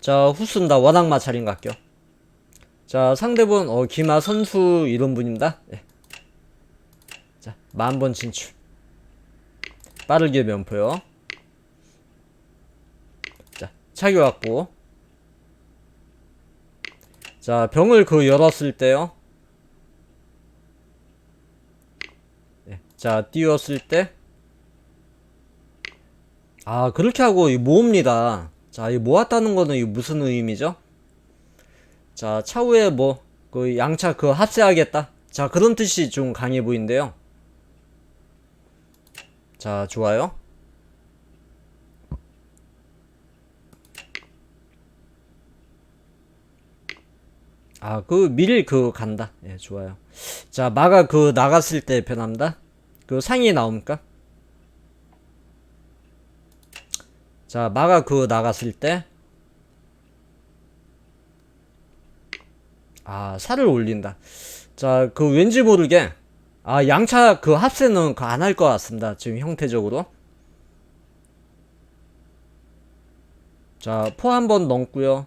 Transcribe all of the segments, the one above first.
자, 후순다 원악마 차린 갈게요. 자, 상대분, 어, 기마 선수 이런 분입니다. 예. 자, 만번 진출. 빠르게 면포요. 자, 차겨갖고. 자, 병을 그 열었을 때요. 예. 자, 띄웠을 때. 아, 그렇게 하고 이 모읍니다. 자, 이 모았다는 거는 이 무슨 의미죠? 자, 차후에 뭐, 그 양차 그 합세하겠다. 자, 그런 뜻이 좀 강해 보이는데요. 자, 좋아요. 아, 그 밀 그 간다. 예, 좋아요. 자, 마가 그 나갔을 때 변합니다. 그 상이 나옵니까? 자, 마가 그 나갔을 때 아, 살을 올린다. 자, 그 왠지 모르게 아, 양차 그 합세는 그안할 것 같습니다. 지금 형태적으로. 자, 포 한번 넣고요.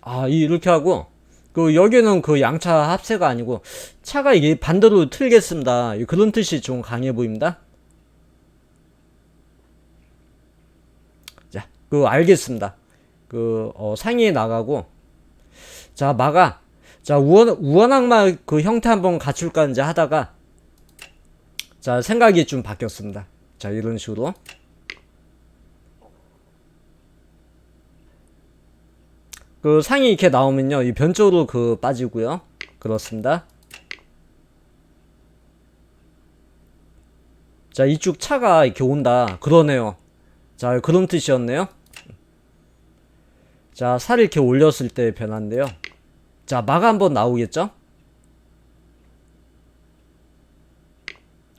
아, 이- 이렇게 하고 그 여기는 그 양차 합세가 아니고 차가 이게 반대로 틀겠습니다. 이 그런 뜻이 좀 강해 보입니다. 자, 그 알겠습니다. 그 어, 상위에 나가고 자 마가 자 우원 우원악마 그 형태 한번 갖출까 이제 하다가 자 생각이 좀 바뀌었습니다. 자 이런 식으로 그 상이 이렇게 나오면요 이 변조로 그 빠지고요 그렇습니다. 자 이쪽 차가 이렇게 온다 그러네요. 자 그런 뜻이었네요. 자, 살을 이렇게 올렸을 때 변화인데요. 자, 마가 한번 나오겠죠?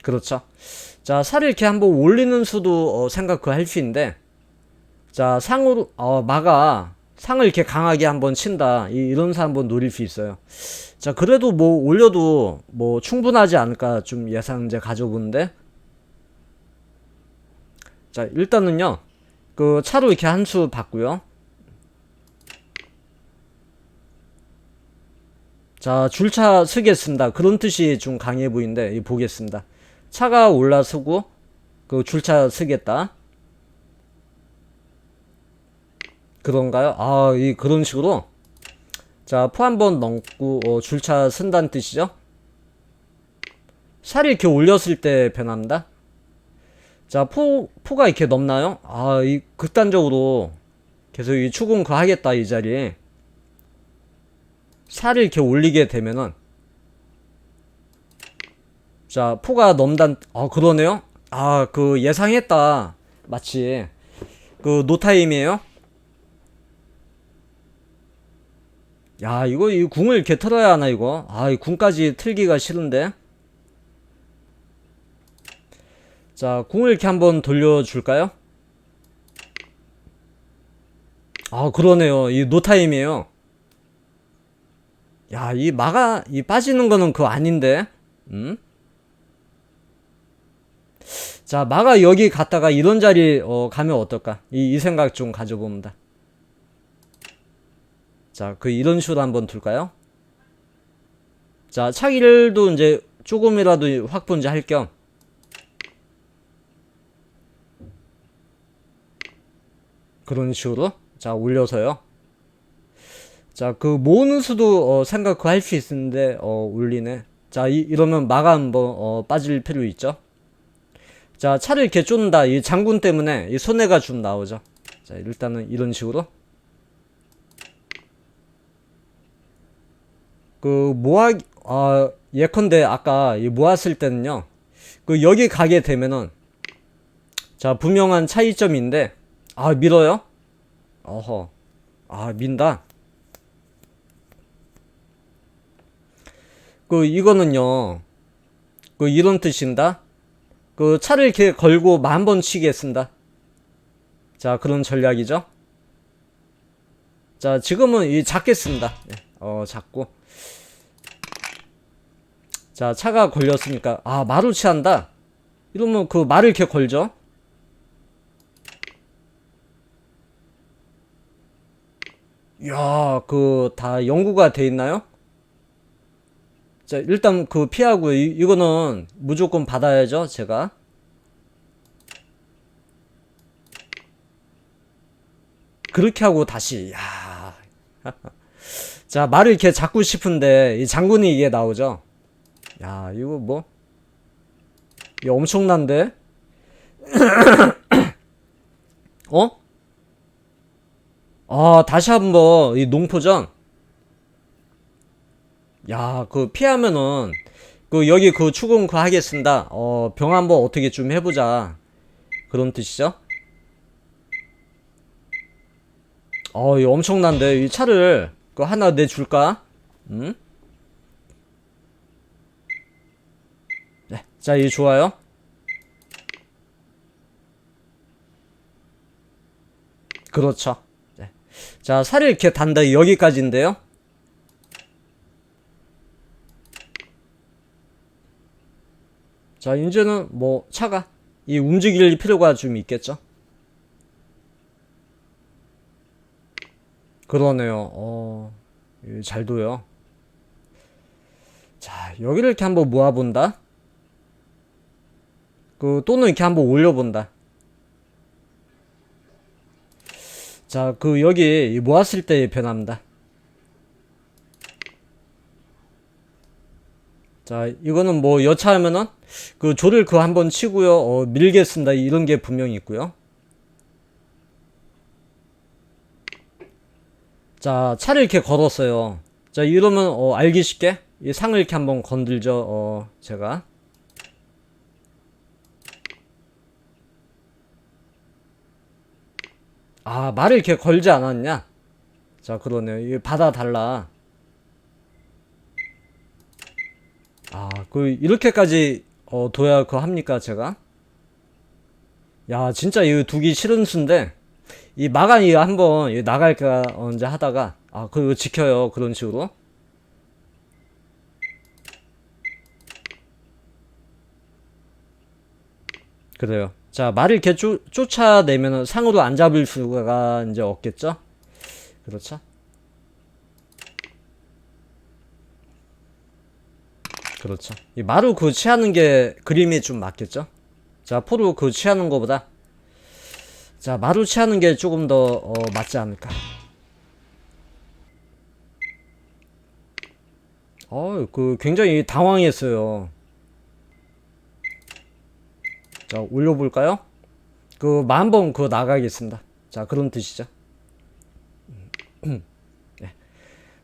그렇죠. 자, 살을 이렇게 한번 올리는 수도 어, 생각 그할수 있는데, 자, 상으로, 어, 마가 상을 이렇게 강하게 한번 친다. 이, 이런 사 한번 노릴 수 있어요. 자, 그래도 뭐 올려도 뭐 충분하지 않을까 좀 예상 이제 가져보는데, 자, 일단은요, 그 차로 이렇게 한 수 받고요. 자, 줄차 서겠습니다. 그런 뜻이 좀 강해 보이는데, 이 보겠습니다. 차가 올라서고, 그 줄차 서겠다. 그런가요? 아, 이, 그런 식으로. 자, 포 한 번 넘고, 어, 줄차 쓴다는 뜻이죠? 살이 이렇게 올렸을 때 변합니다. 자, 포, 포가 이렇게 넘나요? 아, 이, 극단적으로 계속 이 추궁 그 하겠다, 이 자리에. 살을 이렇게 올리게 되면은 자 포가 넘단 아 그러네요 아 그 예상했다 마치 그 노타임이에요 야 이거 이 궁을 이렇게 틀어야 하나 이거 아 이 궁까지 틀기가 싫은데 자 궁을 이렇게 한번 돌려줄까요 아 그러네요 이 노타임이에요 야, 이 마가, 이 빠지는 거는 그거 아닌데? 음? 자, 마가 여기 갔다가 이런 자리, 어, 가면 어떨까? 이, 이 생각 좀 가져봅니다. 자, 그 이런 식으로 한번 둘까요? 자, 차기를도 이제 조금이라도 확보인지 할 겸. 그런 식으로. 자, 올려서요. 자, 그 모으는 수도 어, 생각 그할수 있는데 어, 올리네. 자, 이, 이러면 마가 한번 어, 빠질 필요 있죠. 자, 차를 이렇게 쫓는다. 이 장군 때문에 이 손해가 좀 나오죠. 자, 일단은 이런 식으로. 그 모아 아 예컨대 아까 이 모았을 때는요. 그 여기 가게 되면은 자, 분명한 차이점인데 아, 밀어요? 어허. 아, 민다. 그 이거는요 그 이런 뜻입니다 그 차를 이렇게 걸고 만 번 치겠습니다 자 그런 전략이죠 자 지금은 이 작겠습니다 네, 어 작고. 자 차가 걸렸으니까. 아 마루치 한다? 이러면 그 말을 이렇게 걸죠? 야 그 다 연구가 돼 있나요? 자 일단 그 피하고 이, 이거는 무조건 받아야죠 제가. 그렇게 하고 다시. 야. 자, 말을 이렇게 잡고 싶은데, 이 장군이 이게 나오죠? 야, 이거 뭐? 이거 엄청난데? 어? 아, 다시 한번, 이 농포전. 야, 그 피하면은, 그 여기 그 추궁 그 하겠습니다. 어, 병 한번 어떻게 좀 해보자. 그런 뜻이죠? 어, 이거 엄청난데. 이 차를, 그 하나 내줄까? 음? 네. 자, 이 좋아요. 그렇죠. 네. 자, 살이 이렇게 단다 여기까지인데요. 자, 이제는 뭐 차가 이 움직일 필요가 좀 있겠죠. 그러네요. 어, 이잘 둬요. 자, 여기를 이렇게 한번 모아본다. 그 또는 이렇게 한번 올려본다. 자, 그 여기 모았을 때의 변화입니다. 자, 이거는 뭐 여차하면은 그 조를 그 한번 치고요. 어, 밀겠습니다. 이런 게 분명히 있고요. 자, 차를 이렇게 걸었어요. 자, 이러면 어, 알기 쉽게 이 상을 이렇게 한번 건들죠. 어, 제가. 아, 말을 이렇게 걸지 않았냐? 자, 그러네요. 이게 받아달라. 아, 그, 이렇게까지, 어, 둬야 그거 합니까, 제가? 야, 진짜 이거 두기 싫은 수인데, 이 마간이 한번 이 나갈까 언제 하다가, 아, 그거 지켜요. 그런 식으로. 그래요. 자, 말을 이렇게 쫓, 쫓아내면은 상으로 안 잡을 수가 이제 없겠죠? 그렇죠? 그렇죠. 이 마루 그 취하는 게 그림이 좀 맞겠죠? 자, 포로 그 취하는 거보다 자, 마루 취하는 게 조금 더 어, 맞지 않을까? 어, 그 굉장히 당황했어요. 자, 올려볼까요? 그, 만번 그 나가겠습니다. 자, 그런 뜻이죠. 네.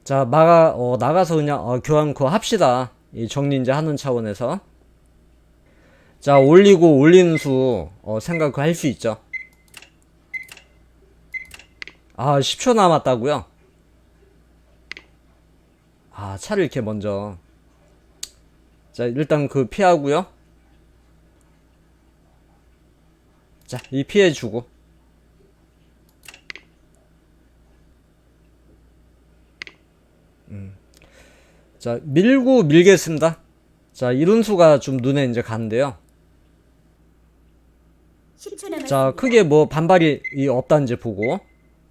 자, 마가, 어, 나가서 그냥, 어, 교환 그 합시다. 이 정리 이제 하는 차원에서. 자, 올리고 올리는 수, 어, 생각할 수 있죠. 아, 10초 남았다고요? 아, 차를 이렇게 먼저. 자, 일단 그 피하고요. 자, 이 피해주고. 음. 자, 밀고 밀겠습니다. 자, 이런 수가 좀 눈에 이제 가는데요. 10초 남았습니다. 자, 크게 뭐 반발이 이 없다는지 보고.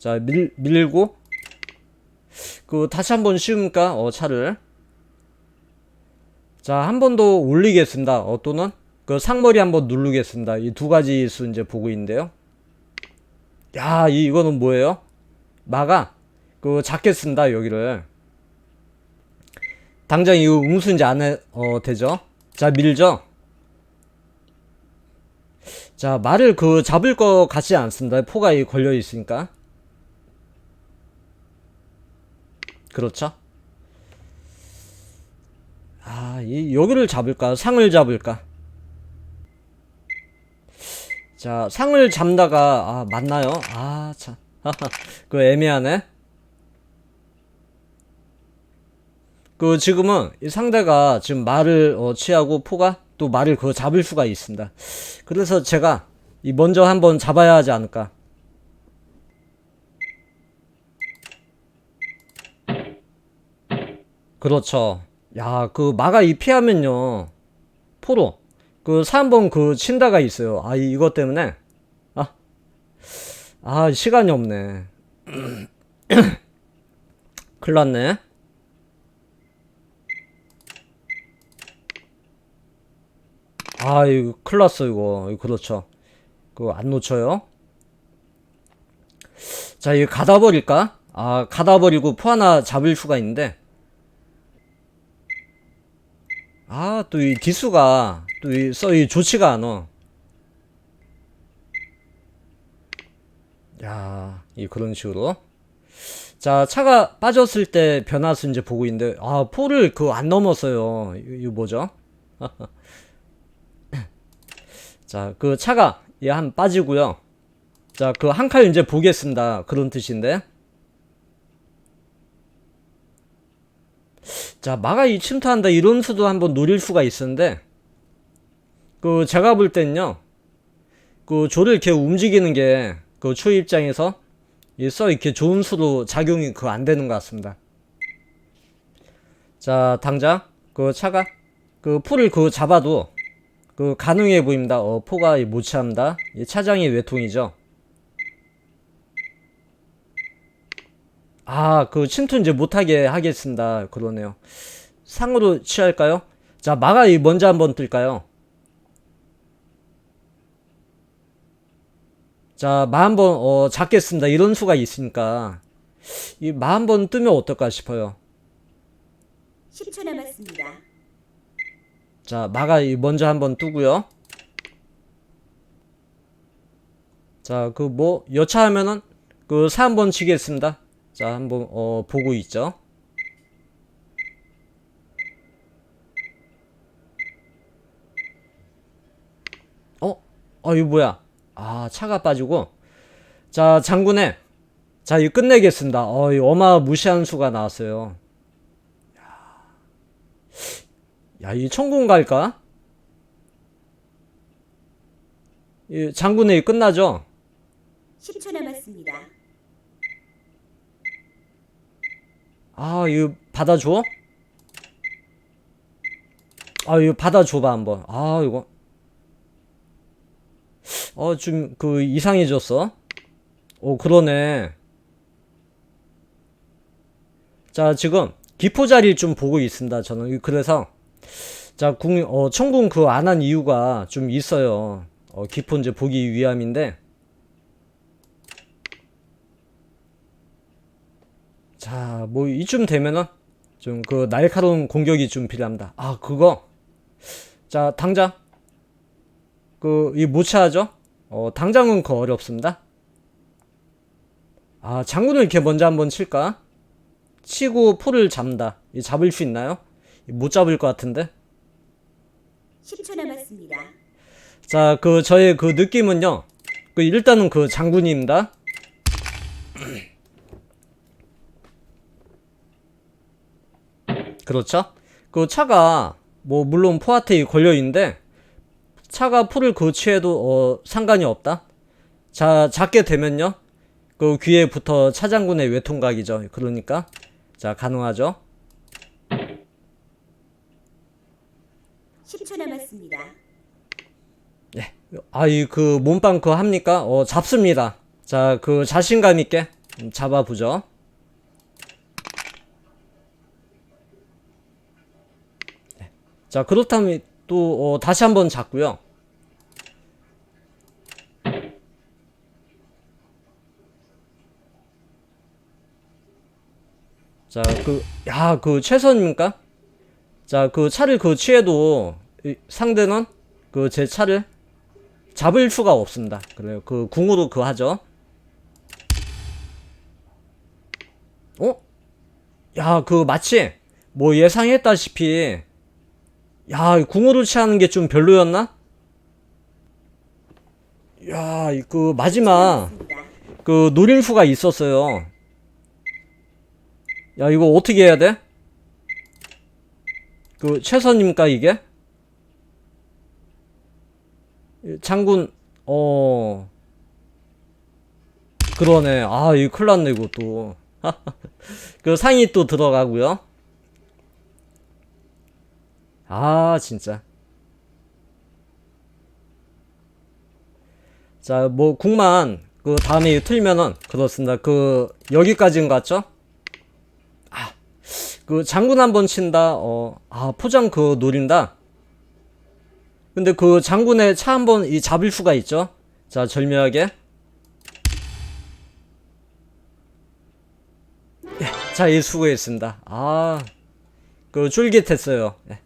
자, 밀, 밀고. 그, 다시 한번 씌웁니까? 어, 차를. 자, 한 번 더 올리겠습니다. 어, 또는 그 상머리 한 번 누르겠습니다. 이 두 가지 수 이제 보고 있는데요. 야, 이, 이거는 뭐예요? 마가 그 잡겠습니다. 여기를. 당장 이거 음수 이제 안 해, 어, 되죠? 자, 밀죠? 자, 말을 그 잡을 것 같지 않습니다. 포가 이 걸려 있으니까. 그렇죠? 아, 이 여기를 잡을까? 상을 잡을까? 자, 상을 잡다가 아, 맞나요? 아, 참. 그 애매하네. 그 지금은 이 상대가 지금 말을 어, 취하고 포가 또 말을 그 잡을 수가 있습니다. 그래서 제가 이 먼저 한번 잡아야 하지 않을까. 그렇죠. 야, 그 마가 이 피하면요. 포로 그 3번 그 친다가 있어요. 아, 이- 이것 때문에 아. 아, 시간이 없네. 큰일 났네. 아, 이거 큰일 났어, 이거. 이거 그렇죠. 그거 안 놓쳐요. 자, 이거 가다 버릴까? 아, 가다 버리고 포 하나 잡을 수가 있는데. 아, 또이 디수가, 또 이, 써, 이 좋지가 않아. 야, 이 그런 식으로. 자, 차가 빠졌을 때 변화수 이제 보고 있는데, 아, 포를 그 안 넘었어요. 이거, 뭐죠? 자, 그 차가 얘 한 빠지고요. 자, 그한칸 이제 보겠습니다. 그런 뜻인데. 자, 마가이 침투한다 이런 수도 한번 노릴 수가 있었는데, 그 제가 볼 땐요, 그 조를 이렇게 움직이는 게 그초 입장에서 이써 이렇게 좋은 수로 작용이 그 안 되는 것 같습니다. 자, 당장 그 차가 그 풀을 그 잡아도 그 가능해 보입니다. 어, 포가. 이 차장이 외통이죠. 아, 그 침투 이제 못하게 하겠습니다. 그러네요. 상으로 취할까요? 자, 마가 이 먼저 한번 뜰까요? 자, 마 한번 어, 잡겠습니다. 이런 수가 있으니까 이 마 한번 뜨면 어떨까 싶어요. 10초 남았습니다. 자, 마가 이 먼저 한번 뜨고요. 자, 그 뭐 여차하면은 그사 한번 치겠습니다. 자, 한번 어 보고 있죠. 어? 어, 이거 뭐야? 아, 차가 빠지고. 자, 장군에. 자, 이거 끝내겠습니다. 어, 이 어마무시한 수가 나왔어요. 야, 이 천공 갈까? 이 장군회 끝나죠? 10초 남았습니다. 아, 이거 받아줘? 아, 이거 받아줘봐, 한번. 아, 이거. 어, 좀, 그, 이상해졌어. 오, 그러네. 자, 지금, 기포 자리 좀 보고 있습니다, 저는. 그래서, 자, 궁, 어, 천궁 그 안 한 이유가 좀 있어요. 어, 기포 이제 보기 위함인데. 자, 뭐 이쯤 되면은 좀 그 날카로운 공격이 좀 필요합니다. 아, 그거. 자, 당장. 그, 이 모차하죠? 어, 당장은 그 어렵습니다. 아, 장군을 이렇게 먼저 한번 칠까? 치고 포를 잡는다. 이 잡을 수 있나요? 못 잡을 것 같은데? 10초 남았습니다. 자, 그, 저의 그 느낌은요. 그, 일단은 그 장군입니다. 그렇죠? 그 차가, 뭐, 물론 포화테이 걸려 있는데, 차가 풀을 거치해도, 어, 상관이 없다? 자, 작게 되면요. 그 귀에 붙어 차장군의 외통각이죠. 그러니까, 자, 가능하죠? 10초 남았습니다. 아, 이 그 몸빵 그거 합니까? 어, 잡습니다. 자, 그 자신감 있게 음, 잡아보죠. 자, 그렇다면 또 어, 다시 한번 잡고요. 자, 그, 야, 그 최선입니까? 자, 그 차를 그 취해도 이 상대는 그 제 차를 잡을 수가 없습니다. 그래요. 그 궁으로 그 하죠. 어? 야, 그 마치 뭐 예상했다시피 야, 궁으로 취하는 게 좀 별로였나? 야, 이그 마지막. 그 노릴 수가 있었어요. 야, 이거 어떻게 해야 돼? 그 최선입니까 이게? 장군 어 그러네 아 이거 큰일 났네 이것도 그 상이 또 들어가고요 아 진짜 자 뭐 국만 그 다음에 틀면은 그렇습니다 그 여기까지인 것 같죠 그 장군 한 번 친다. 어, 아 포장 그 노린다. 근데 그 장군의 차 한 번 이 잡을 수가 있죠. 자 절묘하게. 예, 자, 예, 수고했습니다. 아, 그 쫄깃했어요. 예.